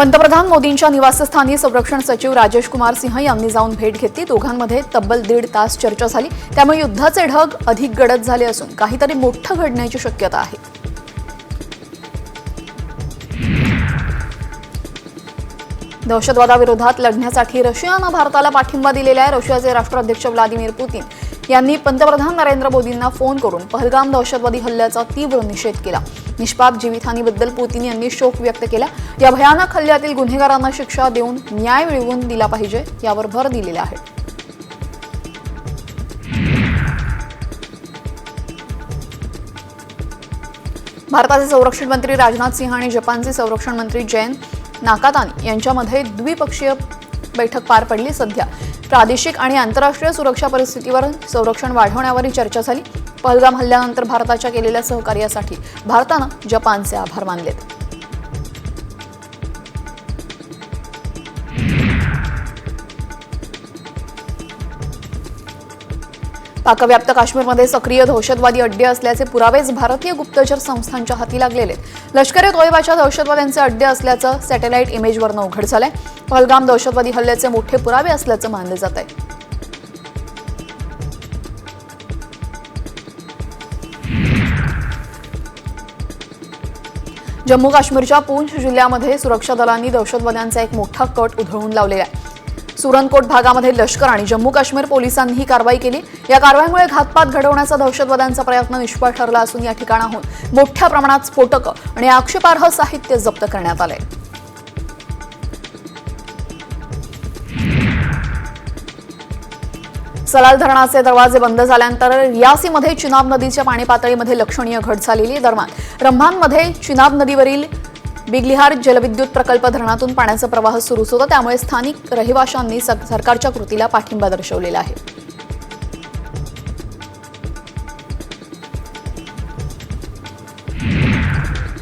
पंतप्रधान मोदींच्या निवासस्थानी संरक्षण सचिव राजेश कुमार सिंह यांनी जाऊन भेट घेतली. दोघांमध्ये तब्बल दीड तास चर्चा झाली. त्यामुळे युद्धाचे ढग अधिक गडद झाले असून काहीतरी मोठं घडण्याची शक्यता आहे. दहशतवादाविरोधात लढण्यासाठी रशियानं भारताला पाठिंबा दिलेला आहे. रशियाचे राष्ट्राध्यक्ष व्लादिमीर पुतीन यांनी पंतप्रधान नरेंद्र मोदींना फोन करून पहलगाम दहशतवादी हल्ल्याचा तीव्र निषेध केला. निष्पाप जीवितहानीबद्दल पुतीन यांनी शोक व्यक्त केला. या भयानक हल्ल्यातील गुन्हेगारांना शिक्षा देऊन न्याय मिळवून दिला पाहिजे यावर भर दिलेला आहे. भारताचे संरक्षण मंत्री राजनाथ सिंह आणि जपानचे संरक्षण मंत्री जैन नाकातानी यांच्यामध्ये द्विपक्षीय बैठक पार पडली सध्या. प्रादेशिक आणि आंतरराष्ट्रीय सुरक्षा परिस्थितीवर संरक्षण वाढवण्यावरही चर्चा झाली. पहलगाम हल्ल्यानंतर भारताच्या केलेल्या सहकार्यासाठी भारतानं जपानचे आभार मानलेत. पाकव्याप्त काश्मीरमध्ये सक्रिय दहशतवादी अड्डे असल्याचे पुरावेच भारतीय गुप्तचर संस्थांच्या हाती लागलेले लष्कर ए तोयबाच्या दहशतवाद्यांचे अड्डे असल्याचं सॅटेलाईट इमेजवरनं उघड झालंय. पहलगाम दहशतवादी हल्ल्याचे मोठे पुरावे असल्याचं मानले जात आहे. जम्मू काश्मीरच्या पूंछ जिल्ह्यामध्ये सुरक्षा दलांनी दहशतवाद्यांचा एक मोठा कट उधळून लावलेला आहे. सुरनकोट भागामध्ये लष्कर आणि जम्मू काश्मीर पोलिसांनी ही कारवाई केली. या कारवाईमुळे घातपात घडवण्याचा दहशतवाद्यांचा प्रयत्न निष्फळ ठरला असून या ठिकाणाहून मोठ्या प्रमाणात स्फोटकं आणि आक्षेपार्ह साहित्य जप्त करण्यात आलंय. सलाल धरणाचे दरवाजे बंद झाल्यानंतर रियासीमध्ये चिनाब नदीच्या पाणी पातळीमध्ये लक्षणीय घट झालेली दरम्यान रम्हानमध्ये चिनाब नदीवरील बिगलिहार जलविद्युत प्रकल्प धरणातून पाण्याचा प्रवाह सुरूच होता. त्यामुळे स्थानिक रहिवाशांनी सरकारच्या कृतीला पाठिंबा दर्शवलेला आहे.